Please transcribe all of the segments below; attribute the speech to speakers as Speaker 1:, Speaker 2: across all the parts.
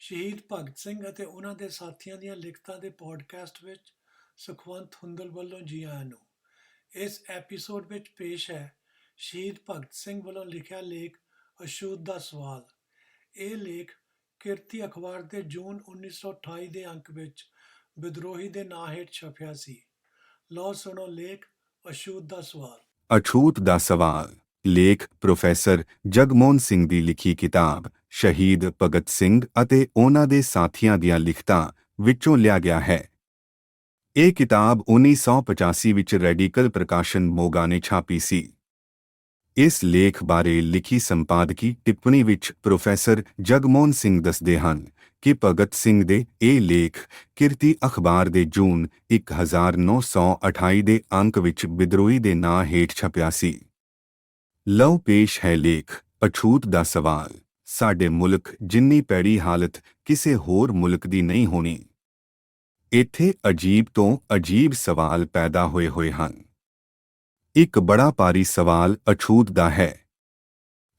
Speaker 1: ਸ਼ਹੀਦ ਭਗਤ ਸਿੰਘ ਅਤੇ ਉਹਨਾਂ ਦੇ ਸਾਥੀਆਂ ਦੀਆਂ ਲਿਖਤਾਂ ਦੇ ਪੋਡਕਾਸਟ ਵਿੱਚ ਸੁਖਵੰਤ ਹੁੰਦਲ ਵੱਲੋਂ ਜੀ ਆਇਆਂ ਨੂੰ। ਇਸ ਐਪੀਸੋਡ ਵਿੱਚ ਪੇਸ਼ ਹੈ ਸ਼ਹੀਦ ਭਗਤ ਸਿੰਘ ਵੱਲੋਂ ਲਿਖਿਆ ਲੇਖ ਅਛੂਤ ਦਾ ਸਵਾਲ। ਇਹ ਲੇਖ ਕਿਰਤੀ ਅਖਬਾਰ ਦੇ ਜੂਨ 1928 ਦੇ ਅੰਕ ਵਿੱਚ ਵਿਦਰੋਹੀ ਦੇ ਨਾਂ ਹੇਠ ਛਪਿਆ ਸੀ। ਲਓ ਸੁਣੋ ਲੇਖ ਅਛੂਤ ਦਾ ਸਵਾਲ।
Speaker 2: ਅਛੂਤ ਦਾ ਸਵਾਲ। ਲੇਖ ਪ੍ਰੋਫੈਸਰ ਜਗਮੋਹਨ ਸਿੰਘ ਦੀ ਲਿਖੀ ਕਿਤਾਬ ਸ਼ਹੀਦ ਭਗਤ ਸਿੰਘ ਅਤੇ ਉਹਨਾਂ ਦੇ ਸਾਥੀਆਂ ਦੀਆਂ ਲਿਖਤਾਂ ਵਿੱਚੋਂ ਲਿਆ ਗਿਆ ਹੈ। ਇਹ ਕਿਤਾਬ 1985 ਵਿੱਚ ਰੈਡੀਕਲ ਪ੍ਰਕਾਸ਼ਨ ਮੋਗਾ ਨੇ ਛਾਪੀ ਸੀ। ਇਸ ਲੇਖ ਬਾਰੇ ਲਿਖੀ ਸੰਪਾਦਕੀ ਟਿੱਪਣੀ ਵਿੱਚ ਪ੍ਰੋਫੈਸਰ ਜਗਮੋਹਨ ਸਿੰਘ ਦੱਸਦੇ ਹਨ ਕਿ ਭਗਤ ਸਿੰਘ ਦੇ ਇਹ ਲੇਖ ਕਿਰਤੀ ਅਖਬਾਰ ਦੇ ਜੂਨ 1928 ਦੇ ਅੰਕ ਵਿੱਚ ਵਿਦਰੋਹੀ ਦੇ ਨਾਂ ਹੇਠ ਛਪਿਆ ਸੀ। ਲਓ ਪੇਸ਼ ਹੈ ਲੇਖ, ਅਛੂਤ ਦਾ ਸਵਾਲ। ਸਾਡੇ ਮੁਲਕ ਜਿੰਨੀ ਪੈੜੀ ਹਾਲਤ ਕਿਸੇ ਹੋਰ ਮੁਲਕ ਦੀ ਨਹੀਂ ਹੋਣੀ। ਇੱਥੇ ਅਜੀਬ ਤੋਂ ਅਜੀਬ ਸਵਾਲ ਪੈਦਾ ਹੋਏ ਹੋਏ ਹਨ। ਇੱਕ ਬੜਾ ਭਾਰੀ ਸਵਾਲ ਅਛੂਤ ਦਾ ਹੈ।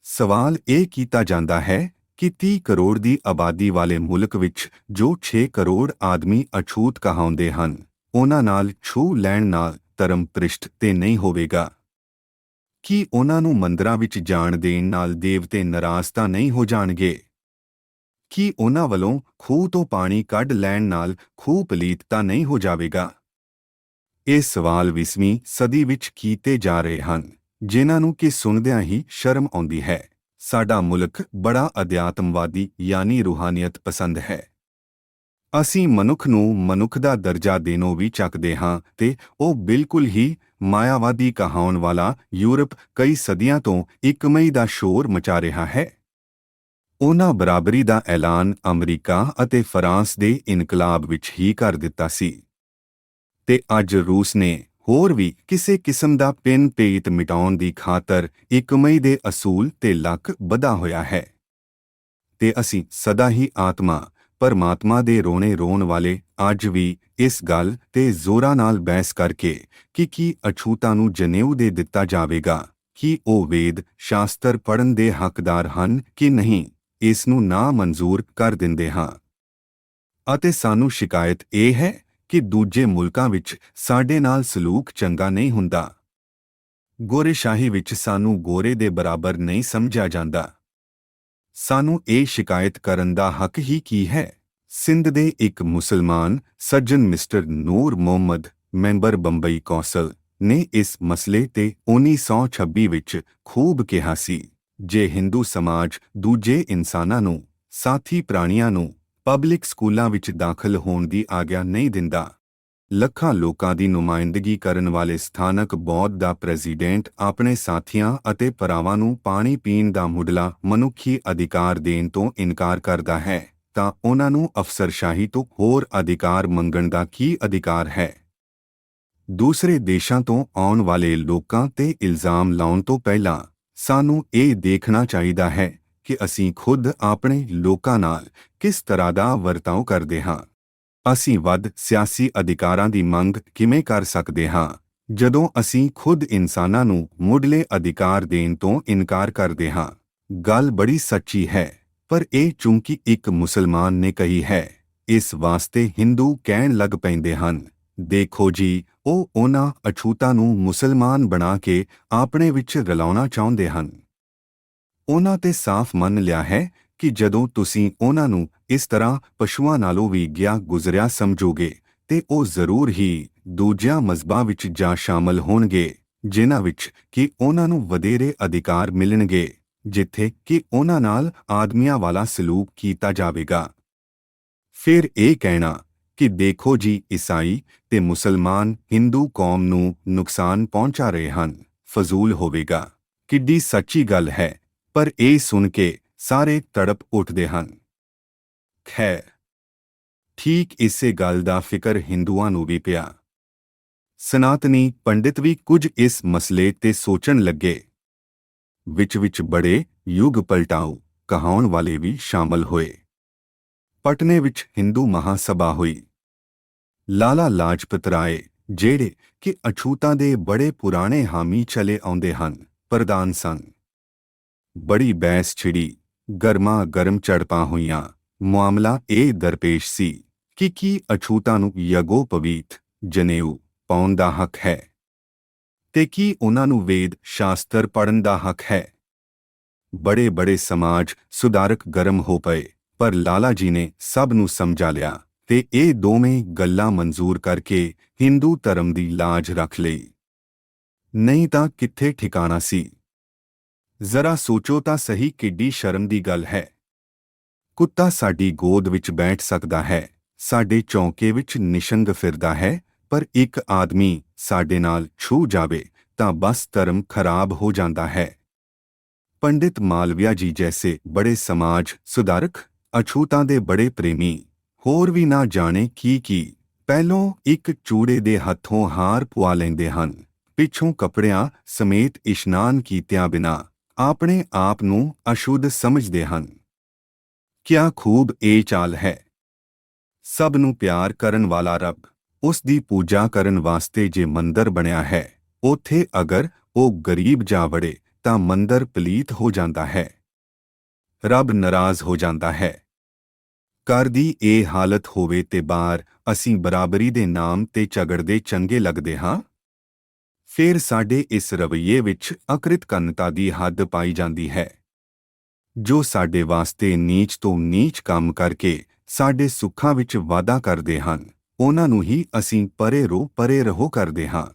Speaker 2: ਸਵਾਲ ਇਹ ਕੀਤਾ ਜਾਂਦਾ ਹੈ ਕਿ 30 ਕਰੋੜ ਦੀ ਆਬਾਦੀ ਵਾਲੇ ਮੁਲਕ ਵਿੱਚ ਜੋ 6 ਕਰੋੜ ਆਦਮੀ ਅਛੂਤ ਕਹਾਉਂਦੇ ਹਨ, ਉਹਨਾਂ ਨਾਲ ਛੂ ਲੈਣ ਨਾਲ ਧਰਮ ਪ੍ਰਿਸ਼ਟ ਤੇ ਨਹੀਂ ਹੋਵੇਗਾ। ਕੀ ਉਹਨਾਂ ਨੂੰ ਮੰਦਰਾਂ ਵਿੱਚ ਜਾਣ ਦੇਣ ਨਾਲ ਦੇਵਤੇ ਨਾਰਾਜ਼ ਤਾਂ ਨਹੀਂ ਹੋ ਜਾਣਗੇ? ਕੀ ਉਹਨਾਂ ਵੱਲੋਂ ਖੂਹ ਤੋਂ ਪਾਣੀ ਕੱਢ ਲੈਣ ਨਾਲ ਖੂਹ ਪਲੀਤ ਤਾਂ ਨਹੀਂ ਹੋ ਜਾਵੇਗਾ? ਇਹ ਸਵਾਲ 20ਵੀਂ ਸਦੀ ਵਿੱਚ ਕੀਤੇ ਜਾ ਰਹੇ ਹਨ, ਜਿਨ੍ਹਾਂ ਨੂੰ ਕਿ ਸੁਣਦਿਆਂ ਹੀ ਸ਼ਰਮ ਆਉਂਦੀ ਹੈ। ਸਾਡਾ ਮੁਲਕ ਬੜਾ ਅਧਿਆਤਮਵਾਦੀ ਯਾਨੀ ਰੂਹਾਨੀਅਤ ਪਸੰਦ ਹੈ। ਅਸੀਂ ਮਨੁੱਖ ਨੂੰ ਮਨੁੱਖ ਦਾ ਦਰਜਾ ਦੇਣੋਂ ਵੀ ਚੱਕਦੇ ਹਾਂ ਤੇ ਉਹ ਬਿਲਕੁਲ ਹੀ ਮਾਇਆਵਾਦੀ ਕਹਾਉਣ ਵਾਲਾ ਯੂਰਪ ਕਈ ਸਦੀਆਂ ਤੋਂ ਇੱਕਮਈ ਦਾ ਸ਼ੋਰ ਮਚਾ ਰਿਹਾ ਹੈ। ਉਹਨਾਂ ਬਰਾਬਰੀ ਦਾ ਐਲਾਨ ਅਮਰੀਕਾ ਅਤੇ ਫਰਾਂਸ ਦੇ ਇਨਕਲਾਬ ਵਿੱਚ ਹੀ ਕਰ ਦਿੱਤਾ ਸੀ। ਤੇ ਅੱਜ ਰੂਸ ਨੇ ਹੋਰ ਵੀ ਕਿਸੇ ਕਿਸਮ ਦਾ ਪਿੰਨ ਪੇਤ ਮਿਟਾਉਣ ਦੀ ਖਾਤਰ ਇੱਕਮਈ ਦੇ ਅਸੂਲ ਤੇ ਲੱਕ ਵਧਾ ਹੋਇਆ ਹੈ। ਤੇ ਅਸੀਂ ਸਦਾ ਹੀ ਆਤਮਾ, ਪਰਮਾਤਮਾ ਦੇ ਰੋਣੇ ਰੋਣ ਵਾਲੇ ਅੱਜ ਵੀ ਇਸ ਗੱਲ ਤੇ ਜ਼ੋਰਾਂ ਨਾਲ ਬਹਿਸ ਕਰਕੇ ਕਿ ਕੀ ਅਛੂਤਾਂ ਨੂੰ ਜਨੇਊ ਦੇ ਦਿੱਤਾ ਜਾਵੇਗਾ, ਕਿ ਉਹ ਵੇਦ, ਸ਼ਾਸਤਰ ਪੜਨ ਦੇ ਹੱਕਦਾਰ ਹਨ ਕਿ ਨਹੀਂ, ਇਸ ਨੂੰ ਨਾ ਮਨਜ਼ੂਰ ਕਰ ਦਿੰਦੇ ਹਾਂ। ਅਤੇ ਸਾਨੂੰ ਸ਼ਿਕਾਇਤ ਇਹ ਹੈ ਕਿ ਦੂਜੇ ਮੁਲਕਾਂ ਵਿੱਚ ਸਾਡੇ ਨਾਲ ਸਲੂਕ ਚੰਗਾ ਨਹੀਂ ਹੁੰਦਾ। ਗੋਰੇ ਸ਼ਾਹੀ ਵਿੱਚ ਸਾਨੂੰ ਗੋਰੇ ਦੇ ਬਰਾਬਰ ਨਹੀਂ ਸਮਝਿਆ ਜਾਂਦਾ। ਸਾਨੂੰ ਇਹ ਸ਼ਿਕਾਇਤ ਕਰਨ ਦਾ ਹੱਕ ਹੀ ਕੀ ਹੈ? ਸਿੰਧ ਦੇ ਇੱਕ ਮੁਸਲਮਾਨ ਸੱਜਣ mister Noor Muhammad, member Bombay council, ਨੇ ਇਸ ਮਸਲੇ ਤੇ 1926 ਵਿੱਚ ਖੂਬ ਕਿਹਾ ਸੀ, ਜੇ ਹਿੰਦੂ ਸਮਾਜ ਦੂਜੇ ਇਨਸਾਨਾਂ ਨੂੰ, ਸਾਥੀ ਪ੍ਰਾਣੀਆਂ ਨੂੰ ਪਬਲਿਕ ਸਕੂਲਾਂ ਵਿੱਚ ਦਾਖਲ ਹੋਣ ਦੀ ਆਗਿਆ ਨਹੀਂ ਦਿੰਦਾ, ਲੱਖਾਂ ਲੋਕਾਂ ਦੀ ਨੁਮਾਇੰਦਗੀ ਕਰਨ ਵਾਲੇ ਸਥਾਨਕ ਬੌਧ ਦਾ ਪ੍ਰੈਜ਼ੀਡੈਂਟ ਆਪਣੇ ਸਾਥੀਆਂ ਅਤੇ ਭਰਾਵਾਂ ਨੂੰ ਪਾਣੀ ਪੀਣ ਦਾ ਮੁੱਢਲਾ ਮਨੁੱਖੀ ਅਧਿਕਾਰ ਦੇਣ ਤੋਂ ਇਨਕਾਰ ਕਰਦਾ ਹੈ। ਤਾਂ ਉਹਨਾਂ ਨੂੰ ਅਫਸਰਸ਼ਾਹੀ ਤੋਂ ਹੋਰ ਅਧਿਕਾਰ ਮੰਗਣ ਦਾ ਕੀ ਅਧਿਕਾਰ ਹੈ? ਦੂਸਰੇ ਦੇਸ਼ਾਂ ਤੋਂ ਆਉਣ ਵਾਲੇ ਲੋਕਾਂ ਤੇ ਇਲਜ਼ਾਮ ਲਾਉਣ ਤੋਂ ਪਹਿਲਾਂ ਸਾਨੂੰ ਇਹ ਦੇਖਣਾ ਚਾਹੀਦਾ ਹੈ ਕਿ ਅਸੀਂ ਖੁਦ ਆਪਣੇ ਲੋਕਾਂ ਨਾਲ ਕਿਸ ਤਰ੍ਹਾਂ ਦਾ ਵਰਤਾਓ ਕਰਦੇ ਹਾਂ। ਅਸੀਂ ਵੱਧ ਸਿਆਸੀ ਅਧਿਕਾਰਾਂ ਦੀ ਮੰਗ ਕਿਵੇਂ ਕਰ ਸਕਦੇ ਹਾਂ? ਜਦੋਂ ਅਸੀਂ ਖੁਦ ਇਨਸਾਨਾਂ ਨੂੰ ਮੁੱਢਲੇ ਅਧਿਕਾਰ ਦੇਣ ਤੋਂ ਇਨਕਾਰ ਕਰਦੇ ਹਾਂ, ਗੱਲ ਬੜੀ ਸੱਚੀ ਹੈ। ਪਰ ਇਹ ਚੁੰਕੀ ਇੱਕ ਮੁਸਲਮਾਨ ਨੇ ਕਹੀ ਹੈ, ਇਸ ਵਾਸਤੇ ਹਿੰਦੂ ਕਹਿਣ ਲੱਗ ਪੈਂਦੇ ਹਨ, ਦੇਖੋ ਜੀ, ਉਹ ਉਹਨਾਂ ਅਛੂਤਾਂ ਨੂੰ ਮੁਸਲਮਾਨ ਬਣਾ ਕੇ ਆਪਣੇ ਵਿੱਚ ਰਲਾਉਣਾ ਚਾਹੁੰਦੇ ਹਨ। ਉਹਨਾਂ ਤੇ ਸਾਫ਼ ਮੰਨ ਲਿਆ ਹੈ ਕਿ ਜਦੋਂ ਤੁਸੀਂ ਉਹਨਾਂ ਨੂੰ ਇਸ ਤਰ੍ਹਾਂ ਪਸ਼ੂਆਂ ਨਾਲੋਂ ਵੀ ਗਿਆ ਗੁਜ਼ਰਿਆ ਸਮਝੋਗੇ, ਤੇ ਉਹ ਜ਼ਰੂਰ ਹੀ ਦੂਜਿਆਂ ਮਜ਼ਬਾਂ ਵਿੱਚ ਜਾ ਸ਼ਾਮਲ ਹੋਣਗੇ, ਜਿਨ੍ਹਾਂ ਵਿੱਚ ਕਿ ਉਹਨਾਂ ਨੂੰ ਵਧੇਰੇ ਅਧਿਕਾਰ ਮਿਲਣਗੇ। ਜਿੱਥੇ ਕਿ ਉਹਨਾਂ ਨਾਲ ਆਦਮੀਆਂ ਵਾਲਾ ਸਲੂਕ ਕੀਤਾ ਜਾਵੇਗਾ। ਫਿਰ ਇਹ ਕਹਿਣਾ ਕਿ ਦੇਖੋ ਜੀ ਈਸਾਈ ਤੇ ਮੁਸਲਮਾਨ ਹਿੰਦੂ ਕੌਮ ਨੂੰ ਨੁਕਸਾਨ ਪਹੁੰਚਾ ਰਹੇ ਹਨ, ਫਜ਼ੂਲ ਹੋਵੇਗਾ। ਕਿੱਡੀ ਸੱਚੀ ਗੱਲ ਹੈ, ਪਰ ਇਹ ਸੁਣ ਕੇ ਸਾਰੇ ਤੜਪ ਉੱਠਦੇ ਹਨ। ਖੈਰ, ਠੀਕ ਇਸੇ ਗੱਲ ਦਾ ਫਿਕਰ ਹਿੰਦੂਆਂ ਨੂੰ ਵੀ ਪਿਆ। ਸਨਾਤਨੀ ਪੰਡਿਤ ਵੀ ਕੁਝ ਇਸ ਮਸਲੇ ਤੇ ਸੋਚਣ ਲੱਗੇ। ਵਿੱਚ ਵਿੱਚ ਬੜੇ ਯੁੱਗ ਪਲਟਾਉ ਕਹਾਉਣ ਵਾਲੇ ਵੀ ਸ਼ਾਮਲ ਹੋਏ। ਪਟਨੇ ਵਿੱਚ ਹਿੰਦੂ ਮਹਾਸਭਾ ਹੋਈ। ਲਾਲਾ ਲਾਜਪਤ ਰਾਏ ਜਿਹੜੇ ਕਿ ਅਛੂਤਾਂ ਦੇ ਬੜੇ ਪੁਰਾਣੇ ਹਾਮੀ ਚਲੇ ਆਉਂਦੇ ਹਨ, ਪ੍ਰਧਾਨ ਸਨ। ਬੜੀ ਬਹਿਸ ਛਿੜੀ, ਗਰਮਾ ਗਰਮ ਝੜਪਾਂ ਹੋਈਆਂ। ਮਾਮਲਾ ਇਹ ਦਰਪੇਸ਼ ਸੀ ਕਿ ਕੀ ਅਛੂਤਾਂ ਨੂੰ ਯਗੋਪਵੀਤ ਜਨੇਊ ਪਾਉਣ ਦਾ ਹੱਕ ਹੈ। ਤੇ ਕੀ ਉਹਨਾਂ ਨੂੰ ਵੇਦ, ਸ਼ਾਸਤਰ ਪੜਨ ਦਾ ਹੱਕ ਹੈ? ਬੜੇ ਬੜੇ ਸਮਾਜ ਸੁਧਾਰਕ ਗਰਮ ਹੋ ਪਏ, ਪਰ ਲਾਲਾ ਜੀ ਨੇ ਸਭ ਨੂੰ ਸਮਝਾ ਲਿਆ ਤੇ ਇਹ ਦੋਵੇਂ ਗੱਲਾਂ ਮਨਜ਼ੂਰ ਕਰਕੇ ਹਿੰਦੂ ਧਰਮ ਦੀ ਲਾਜ ਰੱਖ ਲਈ। ਨਹੀਂ ਤਾਂ ਕਿੱਥੇ ਠਿਕਾਣਾ ਸੀ? ਜ਼ਰਾ ਸੋਚੋ ਤਾਂ ਸਹੀ ਕਿੱਡੀ ਸ਼ਰਮ ਦੀ ਗੱਲ ਹੈ। ਕੁੱਤਾ ਸਾਡੀ ਗੋਦ ਵਿੱਚ ਬੈਠ ਸਕਦਾ ਹੈ, ਸਾਡੇ ਚੌਂਕੇ ਵਿੱਚ ਨਿਸ਼ੰਗ ਫਿਰਦਾ ਹੈ ਪਰ ਇੱਕ ਆਦਮੀ ਸਾਡੇ ਨਾਲ ਛੂ ਜਾਵੇ ਤਾਂ ਬਸ ਧਰਮ ਖਰਾਬ ਹੋ ਜਾਂਦਾ ਹੈ। ਪੰਡਿਤ ਮਾਲਵਿਆ ਜੀ ਜੈਸੇ ਬੜੇ ਸਮਾਜ ਸੁਧਾਰਕ, ਅਛੂਤਾਂ ਦੇ ਬੜੇ ਪ੍ਰੇਮੀ, ਹੋਰ ਵੀ ਨਾ ਜਾਣੇ ਕੀ ਕੀ। ਪਹਿਲੋਂ ਇੱਕ ਚੂੜੇ ਦੇ ਹੱਥੋਂ ਹਾਰ ਪੁਆ ਲੈਂਦੇ ਹਨ। ਪਿੱਛੋਂ ਕੱਪੜਿਆਂ ਸਮੇਤ ਇਸ਼ਨਾਨ ਕੀਤਿਆਂ ਬਿਨਾ ਆਪਣੇ ਆਪ ਨੂੰ ਅਸ਼ੁੱਧ ਸਮਝਦੇ ਹਨ। ਕਿਆ ਖੂਬ ਇਹ ਚਾਲ ਹੈ। ਸਭ ਨੂੰ ਪਿਆਰ ਕਰਨ ਵਾਲਾ ਰੱਬ। ਉਸ ਦੀ ਪੂਜਾ ਕਰਨ ਵਾਸਤੇ ਜੇ ਮੰਦਰ ਬਣਿਆ ਹੈ, ਉਥੇ ਅਗਰ ਉਹ ਗਰੀਬ ਜਾ ਵੜੇ, ਤਾਂ ਮੰਦਰ ਪਲੀਤ ਹੋ ਜਾਂਦਾ ਹੈ। ਰੱਬ ਨਾਰਾਜ਼ ਹੋ ਜਾਂਦਾ ਹੈ। ਘਰ ਦੀ ਇਹ ਹਾਲਤ ਹੋਵੇ ਤੇ ਬਾਹਰ, ਅਸੀਂ ਬਰਾਬਰੀ ਦੇ ਨਾਮ ਤੇ ਝਗੜਦੇ ਚੰਗੇ ਲੱਗਦੇ ਹਾਂ। ਫਿਰ ਸਾਡੇ ਇਸ ਰਵਈਏ ਵਿੱਚ ਅਕ੍ਰਿਤ ਕੰਨਤਾ ਦੀ ਹੱਦ ਪਾਈ ਜਾਂਦੀ ਹੈ। ਜੋ ਸਾਡੇ ਵਾਸਤੇ ਨੀਚ ਤੋਂ ਨੀਚ ਕੰਮ ਕਰਕੇ, ਸਾਡੇ ਸੁੱਖਾਂ ਵਿੱਚ ਵਾਧਾ ਕਰਦੇ ਹਨ। ਉਹਨਾਂ ਨੂੰ ਹੀ ਅਸੀਂ ਪਰੇ ਰੋ ਪਰੇ ਰਹੋ ਕਰਦੇ ਹਾਂ।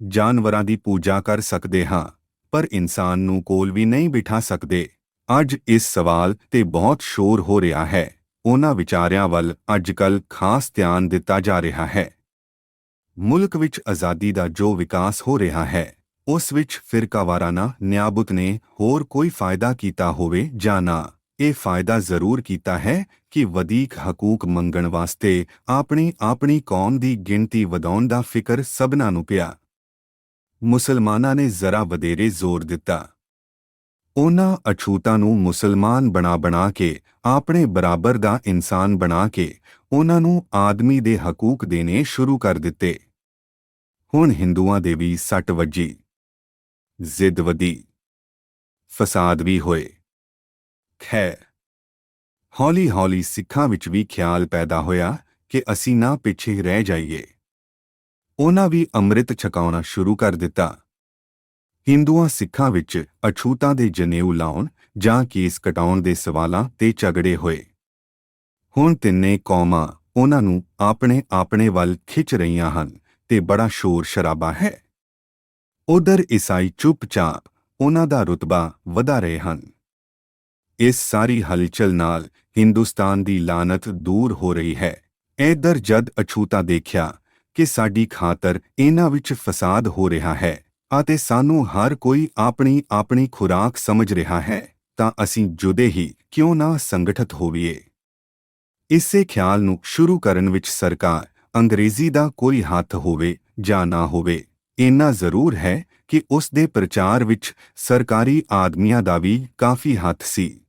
Speaker 2: ਜਾਨਵਰਾਂ ਦੀ ਪੂਜਾ ਕਰ ਸਕਦੇ ਹਾਂ, ਪਰ ਇਨਸਾਨ ਨੂੰ ਕੋਲ ਵੀ ਨਹੀਂ ਬਿਠਾ ਸਕਦੇ। ਅੱਜ ਇਸ ਸਵਾਲ ਤੇ ਬਹੁਤ ਸ਼ੋਰ ਹੋ ਰਿਹਾ ਹੈ। ਉਹਨਾਂ ਵਿਚਾਰਿਆਂ ਵੱਲ ਅੱਜਕੱਲ ਖਾਸ ਧਿਆਨ ਦਿੱਤਾ ਜਾ ਰਿਹਾ ਹੈ। ਮੁਲਕ ਵਿੱਚ ਆਜ਼ਾਦੀ ਦਾ ਜੋ ਵਿਕਾਸ ਹੋ ਰਿਹਾ ਹੈ, ਉਸ ਵਿੱਚ ਫਿਰਕਾਵਾਰਾਨਾ ਨਿਆਬੁਤ ਨੇ ਹੋਰ ਕੋਈ ਫਾਇਦਾ ਕੀਤਾ ਹੋਵੇ ਜਾਂ ਨਾ। ਇਹ ਫਾਇਦਾ ਜ਼ਰੂਰ ਕੀਤਾ ਹੈ ਕਿ ਵਧੀਕ ਹਕੂਕ ਮੰਗਣ ਵਾਸਤੇ ਆਪਣੀ ਆਪਣੀ ਕੌਮ ਦੀ ਗਿਣਤੀ ਵਧਾਉਣ ਦਾ ਫਿਕਰ ਸਭਨਾਂ ਨੂੰ ਪਿਆ। ਮੁਸਲਮਾਨਾਂ ਨੇ ਜ਼ਰਾ ਵਧੇਰੇ ਜ਼ੋਰ ਦਿੱਤਾ। ਉਹਨਾਂ ਅਛੂਤਾਂ ਨੂੰ ਮੁਸਲਮਾਨ ਬਣਾ ਬਣਾ ਕੇ, ਆਪਣੇ ਬਰਾਬਰ ਦਾ ਇਨਸਾਨ ਬਣਾ ਕੇ, ਉਹਨਾਂ ਨੂੰ ਆਦਮੀ ਦੇ ਹਕੂਕ ਦੇਣੇ ਸ਼ੁਰੂ ਕਰ ਦਿੱਤੇ। ਹੁਣ ਹਿੰਦੂਆਂ ਦੇ ਵੀ ਸੱਟ ਵੱਜੀ। ਜ਼ਿੱਦ ਵਧੀ। ਫਸਾਦ ਵੀ ਹੋਏ। ਖੈਰ ਹੌਲੀ ਹੌਲੀ ਸਿੱਖਾਂ ਵਿੱਚ ਵੀ ਖਿਆਲ ਪੈਦਾ ਹੋਇਆ ਕਿ ਅਸੀਂ ਨਾ ਪਿੱਛੇ ਰਹਿ ਜਾਈਏ। ਉਹਨਾਂ ਵੀ ਅੰਮ੍ਰਿਤ ਛਕਾਉਣਾ ਸ਼ੁਰੂ ਕਰ ਦਿੱਤਾ। ਹਿੰਦੂਆਂ ਸਿੱਖਾਂ ਵਿੱਚ ਅਛੂਤਾਂ ਦੇ ਜਨੇਊ ਲਾਉਣ ਜਾਂ ਕੇਸ ਕਟਾਉਣ ਦੇ ਸਵਾਲਾਂ ਤੇ ਝਗੜੇ ਹੋਏ। ਹੁਣ ਤਿੰਨੇ ਕੌਮਾਂ ਉਹਨਾਂ ਨੂੰ ਆਪਣੇ ਆਪਣੇ ਵੱਲ ਖਿੱਚ ਰਹੀਆਂ ਹਨ ਤੇ ਬੜਾ ਸ਼ੋਰ ਸ਼ਰਾਬਾ ਹੈ। ਉਧਰ ਈਸਾਈ ਚੁੱਪਚਾਪ ਉਹਨਾਂ ਦਾ ਰੁਤਬਾ ਵਧਾ ਰਹੇ ਹਨ। ਇਸ ਸਾਰੀ ਹਲਚਲ ਨਾਲ ਹਿੰਦੁਸਤਾਨ ਦੀ ਲਾਨਤ ਦੂਰ ਹੋ ਰਹੀ ਹੈ। ਇਧਰ ਜਦ ਅਛੂਤਾ ਦੇਖਿਆ ਕਿ ਸਾਡੀ ਖਾਤਰ ਇਹਨਾਂ ਵਿੱਚ ਫਸਾਦ ਹੋ ਰਿਹਾ ਹੈ ਅਤੇ ਸਾਨੂੰ ਹਰ ਕੋਈ ਆਪਣੀ ਆਪਣੀ ਖੁਰਾਕ ਸਮਝ ਰਿਹਾ ਹੈ, ਤਾਂ ਅਸੀਂ ਜੁਦੇ ਹੀ ਕਿਉਂ ਨਾ ਸੰਗਠਿਤ ਹੋਵੀਏ। ਇਸੇ ਖਿਆਲ ਨੂੰ ਸ਼ੁਰੂ ਕਰਨ ਵਿੱਚ ਸਰਕਾਰ ਅੰਗਰੇਜ਼ੀ ਦਾ ਕੋਈ ਹੱਥ ਹੋਵੇ ਜਾਂ ਨਾ ਹੋਵੇ ਇੰਨਾ ਜ਼ਰੂਰ ਹੈ ਕਿ ਉਸ ਦੇ ਪ੍ਰਚਾਰ ਵਿੱਚ ਸਰਕਾਰੀ ਆਦਮੀਆਂ ਦਾ ਵੀ ਕਾਫੀ ਹੱਥ ਸੀ।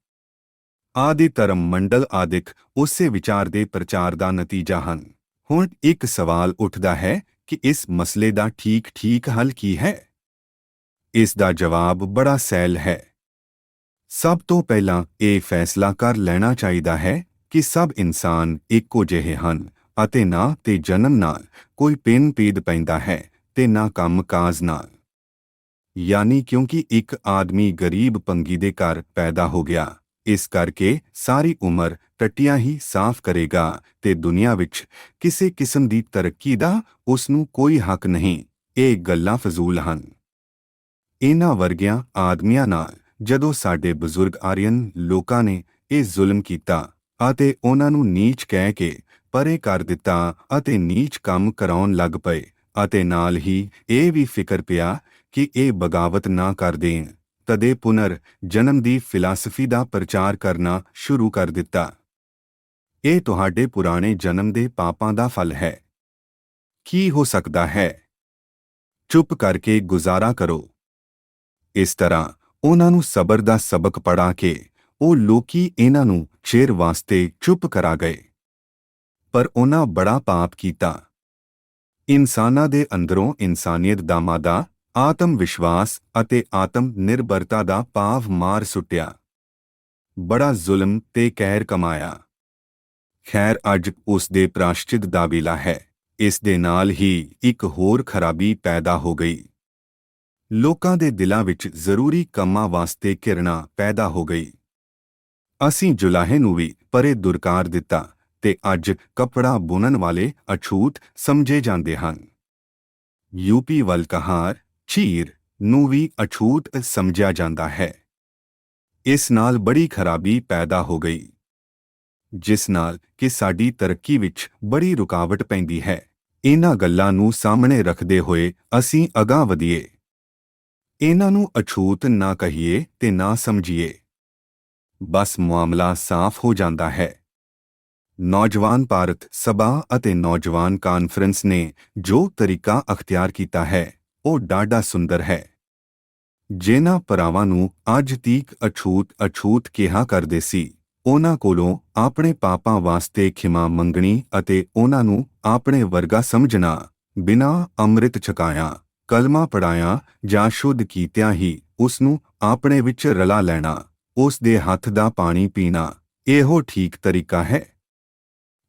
Speaker 2: ਆਦਿ ਧਰਮ ਮੰਡਲ ਆਦਿਕ ਉਸੇ ਵਿਚਾਰ ਦੇ ਪ੍ਰਚਾਰ ਦਾ ਨਤੀਜਾ ਹਨ। ਹੁਣ ਇੱਕ ਸਵਾਲ ਉੱਠਦਾ ਹੈ ਕਿ ਇਸ ਮਸਲੇ ਦਾ ਠੀਕ-ਠੀਕ ਹੱਲ ਕੀ ਹੈ? ਇਸ ਦਾ ਜਵਾਬ ਬੜਾ ਸੈਲ ਹੈ। ਸਭ ਤੋਂ ਪਹਿਲਾਂ ਇਹ ਫੈਸਲਾ ਕਰ ਲੈਣਾ ਚਾਹੀਦਾ ਹੈ ਕਿ ਸਭ ਇਨਸਾਨ ਇੱਕੋ ਜਿਹੇ ਹਨ ਅਤੇ ਨਾ ਤੇ ਜਨਮ ਨਾਲ ਕੋਈ ਪਿੰਨ ਪੀਦ ਪੈਂਦਾ ਹੈ ਤੇ ਨਾ ਕੰਮ ਕਾਜ ਨਾਲ। ਯਾਨੀ ਕਿਉਂਕਿ ਇੱਕ ਆਦਮੀ ਗਰੀਬ ਪੰਗੀ ਦੇ ਘਰ ਪੈਦਾ ਹੋ ਗਿਆ ਇਸ ਕਰਕੇ ਸਾਰੀ ਉਮਰ ਟੱਟੀਆਂ ਹੀ ਸਾਫ਼ ਕਰੇਗਾ ਤੇ ਦੁਨੀਆ ਵਿੱਚ ਕਿਸੇ ਕਿਸਮ ਦੀ ਤਰੱਕੀ ਦਾ ਉਸ ਨੂੰ ਕੋਈ ਹੱਕ ਨਹੀਂ। ਇਹ ਗੱਲਾਂ ਫਜ਼ੂਲ ਹਨ। ਇਹਨਾਂ ਵਰਗਿਆਂ ਆਦਮੀਆਂ ਨਾਲ ਜਦੋਂ ਸਾਡੇ ਬਜ਼ੁਰਗ ਆਰੀਅਨ ਲੋਕਾਂ ਨੇ ਇਹ ਜ਼ੁਲਮ ਕੀਤਾ ਅਤੇ ਉਹਨਾਂ ਨੂੰ ਨੀਚ ਕਹਿ ਕੇ ਪਰੇ ਕਰ ਦਿੱਤਾ ਅਤੇ ਨੀਚ ਕੰਮ ਕਰਾਉਣ ਲੱਗ ਪਏ ਅਤੇ ਨਾਲ ਹੀ ਇਹ ਵੀ ਫਿਕਰ ਪਿਆ ਕਿ ਇਹ ਬਗਾਵਤ ਨਾ ਕਰ ਦੇਣ। ਤਦੇ ਪੁਨਰ ਜਨਮ ਦੀ ਫਿਲਾਸਫੀ ਦਾ ਪ੍ਰਚਾਰ ਕਰਨਾ ਸ਼ੁਰੂ ਕਰ ਦਿੱਤਾ। ਇਹ ਤੁਹਾਡੇ ਪੁਰਾਣੇ ਜਨਮ ਦੇ ਪਾਪਾਂ ਦਾ ਫਲ ਹੈ। ਕੀ ਹੋ ਸਕਦਾ ਹੈ? ਚੁੱਪ ਕਰਕੇ ਗੁਜ਼ਾਰਾ ਕਰੋ। ਇਸ ਤਰ੍ਹਾਂ ਉਹਨਾਂ ਨੂੰ ਸਬਰ ਦਾ ਸਬਕ ਪੜਾ ਕੇ ਉਹ ਲੋਕੀ ਇਹਨਾਂ ਨੂੰ ਚਿਰ ਵਾਸਤੇ ਚੁੱਪ ਕਰਾ ਗਏ। ਪਰ ਉਹਨਾਂ ਬੜਾ ਪਾਪ ਕੀਤਾ। ਇਨਸਾਨਾਂ ਦੇ ਅੰਦਰੋਂ ਇਨਸਾਨੀਅਤ ਦਾ ਮਾਦਾ ਆਤਮ ਵਿਸ਼ਵਾਸ ਅਤੇ ਆਤਮ ਨਿਰਭਰਤਾ ਦਾ ਭਾਵ ਮਾਰ ਸੁੱਟਿਆ। ਬੜਾ ਜ਼ੁਲਮ ਤੇ ਕਹਿਰ ਕਮਾਇਆ। ਖੈਰ, ਅੱਜ ਉਸ ਦੇ ਪ੍ਰਾਸ਼ਚਿਤ ਦਾ ਵੇਲਾ ਹੈ। ਇਸ ਦੇ ਨਾਲ ਹੀ ਇੱਕ ਹੋਰ ਖਰਾਬੀ ਪੈਦਾ ਹੋ ਗਈ। ਲੋਕਾਂ ਦੇ ਦਿਲਾਂ ਵਿੱਚ ਜ਼ਰੂਰੀ ਕੰਮਾਂ ਵਾਸਤੇ ਕਿਰਣਾ ਪੈਦਾ ਹੋ ਗਈ। ਅਸੀਂ ਜੁਲਾਹੇ ਨੂੰ ਵੀ ਪਰੇ ਦੁਰਕਾਰ ਦਿੱਤਾ ਤੇ ਅੱਜ ਕਪੜਾ ਬੁਣਨ ਵਾਲੇ ਅਛੂਤ ਸਮਝੇ ਜਾਂਦੇ ਹਨ। ਯੂਪੀ ਵੱਲ ਕਹਾਰ ਚੀਰ ਨੂੰ ਵੀ ਅਛੂਤ ਸਮਝਿਆ ਜਾਂਦਾ ਹੈ। ਇਸ ਨਾਲ ਬੜੀ ਖਰਾਬੀ ਪੈਦਾ ਹੋ ਗਈ, ਜਿਸ ਨਾਲ ਕਿ ਸਾਡੀ ਤਰੱਕੀ ਵਿੱਚ ਬੜੀ ਰੁਕਾਵਟ ਪੈਂਦੀ ਹੈ। ਇਹਨਾਂ ਗੱਲਾਂ ਨੂੰ ਸਾਹਮਣੇ ਰੱਖਦੇ ਹੋਏ ਅਸੀਂ ਅਗਾਂਹ ਵਧੀਏ। ਇਹਨਾਂ ਨੂੰ ਅਛੂਤ ਨਾ ਕਹੀਏ ਤੇ ਨਾ ਸਮਝੀਏ। ਬਸ ਮਾਮਲਾ ਸਾਫ਼ ਹੋ ਜਾਂਦਾ ਹੈ। ਨੌਜਵਾਨ ਭਾਰਤ ਸਭਾ ਅਤੇ ਨੌਜਵਾਨ ਕਾਨਫਰੰਸ ਨੇ ਜੋ ਤਰੀਕਾ ਅਖਤਿਆਰ ਕੀਤਾ ਹੈ ਉਹ ਡਾਢਾ ਸੁੰਦਰ ਹੈ। ਜਿਨ੍ਹਾਂ ਭਰਾਵਾਂ ਨੂੰ ਅੱਜ ਤੀਕ ਅਛੂਤ ਅਛੂਤ ਕਿਹਾ ਕਰਦੇ ਸੀ, ਉਹਨਾਂ ਕੋਲੋਂ ਆਪਣੇ ਪਾਪਾਂ ਵਾਸਤੇ ਖਿਮਾ ਮੰਗਣੀ ਅਤੇ ਉਹਨਾਂ ਨੂੰ ਆਪਣੇ ਵਰਗਾ ਸਮਝਣਾ, ਬਿਨਾਂ ਅੰਮ੍ਰਿਤ ਛਕਾਇਆ, ਕਲਮਾ ਪੜਾਇਆ ਜਾਂ ਸ਼ੁੱਧ ਕੀਤਿਆਂ ਹੀ ਉਸ ਨੂੰ ਆਪਣੇ ਵਿੱਚ ਰਲਾ ਲੈਣਾ, ਉਸ ਦੇ ਹੱਥ ਦਾ ਪਾਣੀ ਪੀਣਾ, ਇਹੋ ਠੀਕ ਤਰੀਕਾ ਹੈ।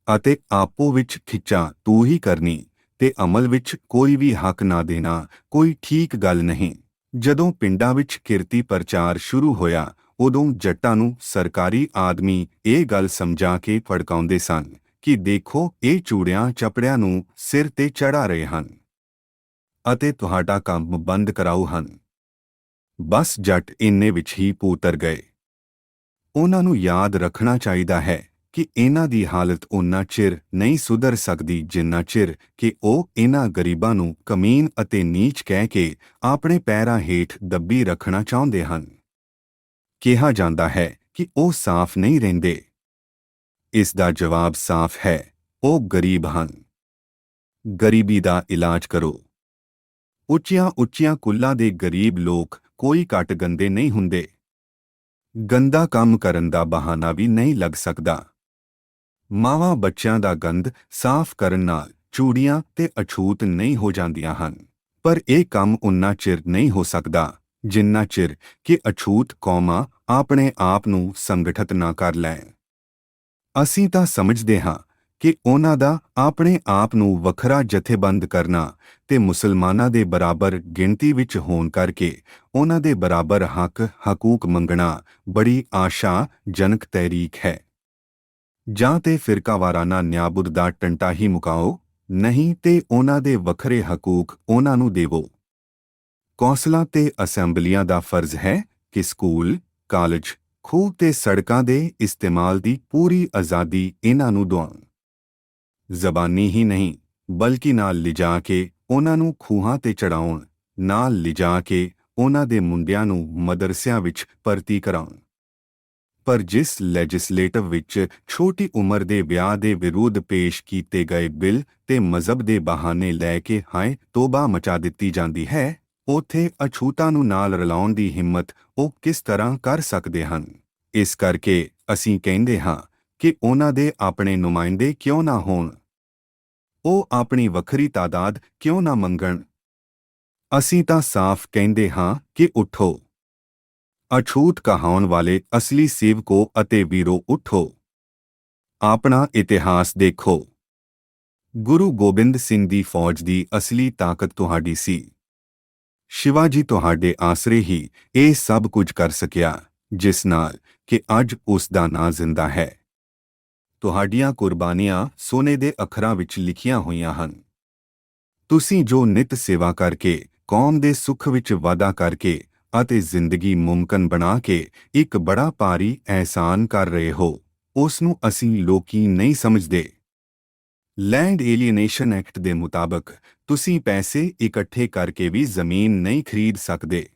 Speaker 2: ਅਤੇ ਆਪੋ ਵਿੱਚ ਖਿੱਚਾ ਤੂੰ ਹੀ ਕਰਨੀ। ਤੇ ਅਮਲ ਵਿੱਚ ਕੋਈ ਵੀ ਹੱਕ ਨਾ ਦੇਣਾ ਕੋਈ ਠੀਕ ਗੱਲ ਨਹੀਂ। ਜਦੋਂ ਪਿੰਡਾਂ ਵਿੱਚ ਕਿਰਤੀ ਪ੍ਰਚਾਰ ਸ਼ੁਰੂ ਹੋਇਆ, ਉਦੋਂ ਜੱਟਾਂ ਨੂੰ ਸਰਕਾਰੀ ਆਦਮੀ ਇਹ ਗੱਲ ਸਮਝਾ ਕੇ ਫੜਕਾਉਂਦੇ ਸਨ ਕਿ ਦੇਖੋ ਇਹ ਚੂੜਿਆਂ ਚਪੜਿਆਂ ਨੂੰ ਸਿਰ ਤੇ ਚੜਾ ਰਹੇ ਹਨ ਅਤੇ ਤੁਹਾਡਾ ਕੰਮ ਬੰਦ ਕਰਾਉ ਹਨ। ਬਸ ਜੱਟ ਇੰਨੇ ਵਿੱਚ ਹੀ ਪੂਤਰ ਗਏ। ਉਹਨਾਂ ਨੂੰ ਯਾਦ ਰੱਖਣਾ ਚਾਹੀਦਾ ਹੈ ਕਿ ਇਹਨਾਂ ਦੀ ਹਾਲਤ ਉਨਾ ਚਿਰ ਨਹੀਂ ਸੁਧਰ ਸਕਦੀ ਜਿੰਨਾ ਚਿਰ ਕਿ ਉਹ ਇਹਨਾਂ ਗਰੀਬਾਂ ਨੂੰ ਕਮੀਨ ਅਤੇ ਨੀਚ ਕਹਿ ਕੇ ਆਪਣੇ ਪੈਰਾਂ ਹੇਠ ਦੱਬੀ ਰੱਖਣਾ ਚਾਹੁੰਦੇ ਹਨ। ਕਿਹਾ ਜਾਂਦਾ ਹੈ ਕਿ ਉਹ ਸਾਫ਼ ਨਹੀਂ ਰਹਿੰਦੇ। ਇਸ ਦਾ ਜਵਾਬ ਸਾਫ਼ ਹੈ, ਉਹ ਗਰੀਬ ਹਨ। ਗਰੀਬੀ ਦਾ ਇਲਾਜ ਕਰੋ। ਉੱਚੀਆਂ ਉੱਚੀਆਂ ਕੁੱਲਾਂ ਦੇ ਗਰੀਬ ਲੋਕ ਕੋਈ ਘੱਟ ਗੰਦੇ ਨਹੀਂ ਹੁੰਦੇ। ਗੰਦਾ ਕੰਮ ਕਰਨ ਦਾ ਬਹਾਨਾ ਵੀ ਨਹੀਂ ਲੱਗ ਸਕਦਾ। ਮਾਵਾਂ ਬੱਚਿਆਂ ਦਾ ਗੰਦ ਸਾਫ਼ ਕਰਨ ਨਾਲ ਚੂੜੀਆਂ ਤੇ ਅਛੂਤ ਨਹੀਂ ਹੋ ਜਾਂਦੀਆਂ ਹਨ। ਪਰ ਇਹ ਕੰਮ ਉਨਾ ਚਿਰ ਨਹੀਂ ਹੋ ਸਕਦਾ, ਜਿੰਨਾ ਚਿਰ ਕਿ ਅਛੂਤ ਕੌਮਾਂ ਆਪਣੇ ਆਪ ਨੂੰ ਸੰਗਠਿਤ ਨਾ ਕਰ ਲੈਣ। ਅਸੀਂ ਤਾਂ ਸਮਝਦੇ ਹਾਂ ਕਿ ਉਹਨਾਂ ਦਾ ਆਪਣੇ ਆਪ ਨੂੰ ਵੱਖਰਾ ਜਥੇਬੰਦ ਕਰਨਾ ਤੇ ਮੁਸਲਮਾਨਾਂ ਦੇ ਬਰਾਬਰ ਗਿਣਤੀ ਵਿੱਚ ਹੋਣ ਕਰਕੇ ਉਹਨਾਂ ਦੇ ਬਰਾਬਰ ਹੱਕ, ਹਕੂਕ ਮੰਗਣਾ ਬੜੀ ਆਸ਼ਾ ਜਨਕ ਤਹਿਰੀਕ ਹੈ। ਜਾਂ ਤੇ ਫਿਰਕਾਵਾਰਾਨਾ ਨਿਆਬੁਦ ਦਾ ਟੰਟਾ ਹੀ ਮੁਕਾਓ, ਨਹੀਂ ਤੇ ਉਹਨਾਂ ਦੇ ਵੱਖਰੇ ਹਕੂਕ ਉਹਨਾਂ ਨੂੰ ਦੇਵੋ। ਕੌਂਸਲਾਂ ਤੇ ਅਸੈਂਬਲੀਆਂ ਦਾ ਫਰਜ਼ ਹੈ ਕਿ ਸਕੂਲ, ਕਾਲਜ, ਖੂਹ ਤੇ ਸੜਕਾਂ ਦੇ ਇਸਤੇਮਾਲ ਦੀ ਪੂਰੀ ਆਜ਼ਾਦੀ ਇਹਨਾਂ ਨੂੰ ਦਿਵਾਉਣ। ਜ਼ਬਾਨੀ ਹੀ ਨਹੀਂ, ਬਲਕਿ ਨਾਲ ਲਿਜਾ ਕੇ ਉਹਨਾਂ ਨੂੰ ਖੂਹਾਂ ਤੇ ਚੜਾਉਣ ਨਾਲ ਲਿਜਾ ਕੇ ਉਹਨਾਂ ਦੇ ਮੁੰਡਿਆਂ ਨੂੰ ਮਦਰਸਿਆਂ ਵਿੱਚ ਭਰਤੀ ਕਰਾਉਣ। ਪਰ ਜਿਸ ਲੈਜਿਸਲੇਟਿਵ ਵਿੱਚ ਛੋਟੀ ਉਮਰ ਦੇ ਵਿਆਹ ਦੇ ਵਿਰੋਧ ਪੇਸ਼ ਕੀਤੇ ਗਏ ਬਿੱਲ ਤੇ ਮਜ਼ਹਬ ਦੇ ਬਹਾਨੇ ਲੈ ਕੇ ਹਾਏ ਤੋਬਾ ਮਚਾ ਦਿੱਤੀ ਜਾਂਦੀ ਹੈ, ਉਥੇ ਅਛੂਤਾ ਨੂੰ ਨਾਲ ਰਲਾਉਣ ਦੀ ਹਿੰਮਤ ਉਹ ਕਿਸ ਤਰ੍ਹਾਂ ਕਰ ਸਕਦੇ ਹਨ? ਇਸ ਕਰਕੇ ਅਸੀਂ ਕਹਿੰਦੇ ਹਾਂ ਕਿ ਉਹਨਾਂ ਦੇ ਆਪਣੇ ਨੁਮਾਇੰਦੇ ਕਿਉਂ ਨਾ ਹੋਣ? ਉਹ ਆਪਣੀ ਵੱਖਰੀ ਤਾਦਾਦ ਕਿਉਂ ਨਾ ਮੰਗਣ? ਅਸੀਂ ਤਾਂ ਸਾਫ਼ ਕਹਿੰਦੇ ਹਾਂ ਕਿ ਉਠੋ। ਅਛੂਤ ਕਹਾਉਣ ਵਾਲੇ ਅਸਲੀ ਸੇਵਕੋ ਅਤੇ ਵੀਰੋ ਉਠੋ। ਆਪਣਾ ਇਤਿਹਾਸ ਦੇਖੋ। ਗੁਰੂ ਗੋਬਿੰਦ ਸਿੰਘ ਦੀ ਫੌਜ ਦੀ ਅਸਲੀ ਤਾਕਤ ਤੁਹਾਡੀ ਸੀ। ਸ਼ਿਵਾਜੀ ਤੁਹਾਡੇ ਆਸਰੇ ਹੀ ਇਹ ਸਭ ਕੁਝ ਕਰ ਸਕਿਆ, ਜਿਸ ਨਾਲ ਕਿ ਅੱਜ ਉਸ ਦਾ ਨਾਂ ਜ਼ਿੰਦਾ ਹੈ। ਤੁਹਾਡੀਆਂ ਕੁਰਬਾਨੀਆਂ ਸੋਨੇ ਦੇ ਅੱਖਰਾਂ ਵਿੱਚ ਲਿਖੀਆਂ ਹੋਈਆਂ ਹਨ। ਤੁਸੀਂ ਜੋ ਨਿਤ ਸੇਵਾ ਕਰਕੇ, ਕੌਮ ਦੇ ਸੁੱਖ ਵਿੱਚ ਵਾਦਾ ਕਰਕੇ ਅਤੇ ਜ਼ਿੰਦਗੀ ਮੁਮਕਨ ਬਣਾ ਕੇ ਇੱਕ ਬੜਾ ਭਾਰੀ ਅਹਿਸਾਨ ਕਰ ਰਹੇ ਹੋ। ਉਸ ਨੂੰ ਅਸੀਂ ਲੋਕੀ ਨਹੀਂ ਸਮਝਦੇ। ਲੈਂਡ ਏਲੀਏਨੇਸ਼ਨ ਐਕਟ ਦੇ ਮੁਤਾਬਕ, ਤੁਸੀਂ ਪੈਸੇ ਇਕੱਠੇ ਕਰਕੇ ਵੀ ਜ਼ਮੀਨ ਨਹੀਂ ਖਰੀਦ ਸਕਦੇ।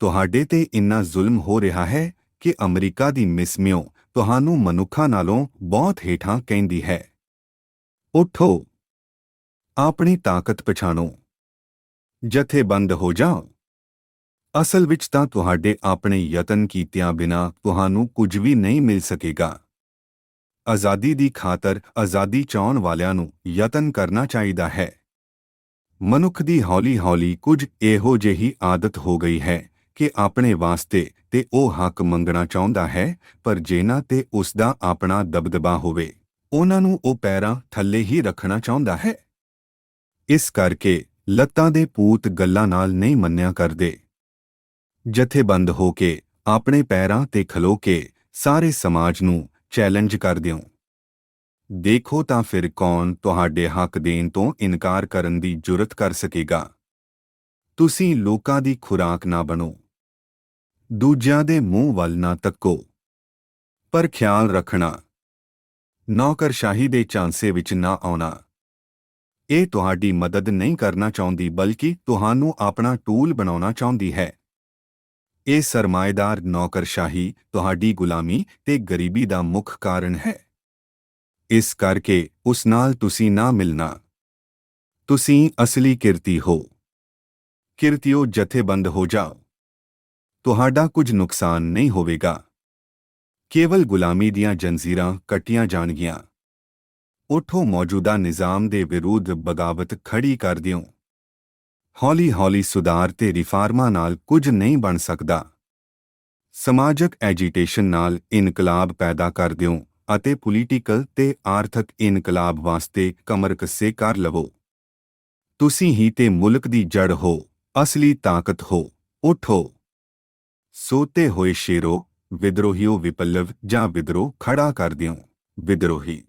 Speaker 2: ਤੁਹਾਡੇ ਤੇ ਇੰਨਾ ਜ਼ੁਲਮ ਹੋ ਰਿਹਾ ਹੈ ਕਿ ਅਮਰੀਕਾ ਦੀ ਮਿਸਮਿਓ ਤੁਹਾਨੂੰ ਮਨੁੱਖਾਂ ਨਾਲੋਂ ਬਹੁਤ ਹੇਠਾਂ ਕਹਿੰਦੀ ਹੈ। ਉਠੋ। ਆਪਣੀ ਤਾਕਤ ਪਛਾਣੋ। ਜਥੇਬੰਦ ਹੋ ਜਾਓ। ਅਸਲ ਵਿੱਚ ਤਾਂ ਤੁਹਾਡੇ ਆਪਣੇ ਯਤਨ ਕੀਤਿਆਂ ਬਿਨਾ ਤੁਹਾਨੂੰ ਕੁਝ ਵੀ ਨਹੀਂ ਮਿਲ ਸਕੇਗਾ। ਆਜ਼ਾਦੀ ਦੀ ਖਾਤਰ ਆਜ਼ਾਦੀ ਚਾਹਣ ਵਾਲਿਆਂ ਨੂੰ ਯਤਨ ਕਰਨਾ ਚਾਹੀਦਾ ਹੈ। ਮਨੁੱਖ ਦੀ ਹੌਲੀ-ਹੌਲੀ ਕੁਝ ਇਹੋ ਜਿਹੀ ਆਦਤ ਹੋ ਗਈ ਹੈ ਕਿ ਆਪਣੇ ਵਾਸਤੇ ਤੇ ਉਹ ਹੱਕ ਮੰਗਣਾ ਚਾਹੁੰਦਾ ਹੈ, ਪਰ ਜਿਨ੍ਹਾਂ ਤੇ ਉਸ ਦਾ ਆਪਣਾ ਦਬਦਬਾ ਹੋਵੇ, ਉਹਨਾਂ ਨੂੰ ਉਹ ਪੈਰਾਂ ਥੱਲੇ ਹੀ ਰੱਖਣਾ ਚਾਹੁੰਦਾ ਹੈ। ਇਸ ਕਰਕੇ ਲੱਤਾਂ ਦੇ ਪੂਤ ਗੱਲਾਂ ਨਾਲ ਨਹੀਂ ਮੰਨਿਆ ਕਰਦੇ। ਜਥੇਬੰਦ ਹੋ ਕੇ ਆਪਣੇ ਪੈਰਾਂ ਤੇ ਖਲੋ ਕੇ ਸਾਰੇ ਸਮਾਜ ਨੂੰ ਚੈਲੰਜ ਕਰ ਦਿਓ। ਦੇਖੋ ਤਾਂ ਫਿਰ ਕੌਣ ਤੁਹਾਡੇ ਹੱਕ ਦੇਣ ਤੋਂ ਇਨਕਾਰ ਕਰਨ ਦੀ ਜੁਰਤ ਕਰ ਸਕੇਗਾ। ਤੁਸੀਂ ਲੋਕਾਂ ਦੀ ਖੁਰਾਕ ਨਾ ਬਣੋ। ਦੂਜਿਆਂ ਦੇ ਮੂੰਹ ਵੱਲ ਨਾ ਤੱਕੋ। ਪਰ ਖਿਆਲ ਰੱਖਣਾ, ਨੌਕਰਸ਼ਾਹੀ ਦੇ ਚਾਂਸੇ ਵਿੱਚ ਨਾ ਆਉਣਾ। ਇਹ ਤੁਹਾਡੀ ਮਦਦ ਨਹੀਂ ਕਰਨਾ ਚਾਹੁੰਦੀ, ਬਲਕਿ ਤੁਹਾਨੂੰ ਆਪਣਾ ਟੂਲ ਬਣਾਉਣਾ ਚਾਹੁੰਦੀ ਹੈ। ਇਹ ਸਰਮਾਏਦਾਰ ਨੌਕਰਸ਼ਾਹੀ ਤੁਹਾਡੀ ਗੁਲਾਮੀ ਤੇ ਗਰੀਬੀ ਦਾ ਮੁੱਖ ਕਾਰਨ ਹੈ। ਇਸ ਕਰਕੇ ਉਸ ਨਾਲ ਤੁਸੀਂ ਨਾ ਮਿਲਣਾ। ਤੁਸੀਂ ਅਸਲੀ ਕਿਰਤੀ ਹੋ। ਕਿਰਤੀਓ ਜਥੇਬੰਦ ਹੋ ਜਾਓ। ਤੁਹਾਡਾ ਕੁਝ ਨੁਕਸਾਨ ਨਹੀਂ ਹੋਵੇਗਾ। ਕੇਵਲ ਗੁਲਾਮੀ ਦੀਆਂ ਜੰਜ਼ੀਰਾਂ ਕੱਟੀਆਂ ਜਾਣਗੀਆਂ। ਉਠੋ ਮੌਜੂਦਾ ਨਿਜ਼ਾਮ ਦੇ ਵਿਰੁੱਧ ਬਗਾਵਤ ਖੜੀ ਕਰ ਦਿਓ। ਹੌਲੀ-ਹੌਲੀ ਸੁਧਾਰ ਤੇ ਰਿਫਾਰਮਾਂ ਨਾਲ ਕੁਝ ਨਹੀਂ ਬਣ ਸਕਦਾ। ਸਮਾਜਿਕ ਐਜੀਟੇਸ਼ਨ ਨਾਲ ਇਨਕਲਾਬ ਪੈਦਾ ਕਰ ਦਿਓ ਅਤੇ ਪੋਲੀਟੀਕਲ ਤੇ ਆਰਥਿਕ ਇਨਕਲਾਬ ਵਾਸਤੇ ਕਮਰ ਕੱਸੇ ਕਰ ਲਵੋ। ਤੁਸੀਂ ਹੀ ਤੇ ਮੁਲਕ ਦੀ ਜੜ ਹੋ, ਅਸਲੀ ਤਾਕਤ ਹੋ, ਉਠੋ। ਸੋਤੇ ਹੋਏ ਸ਼ੇਰੋ, ਵਿਦਰੋਹੀਓ ਵਿਪਲਵ ਜਾਂ ਵਿਦਰੋਹ ਖੜਾ ਕਰ ਦਿਓ। ਵਿਦਰੋਹੀ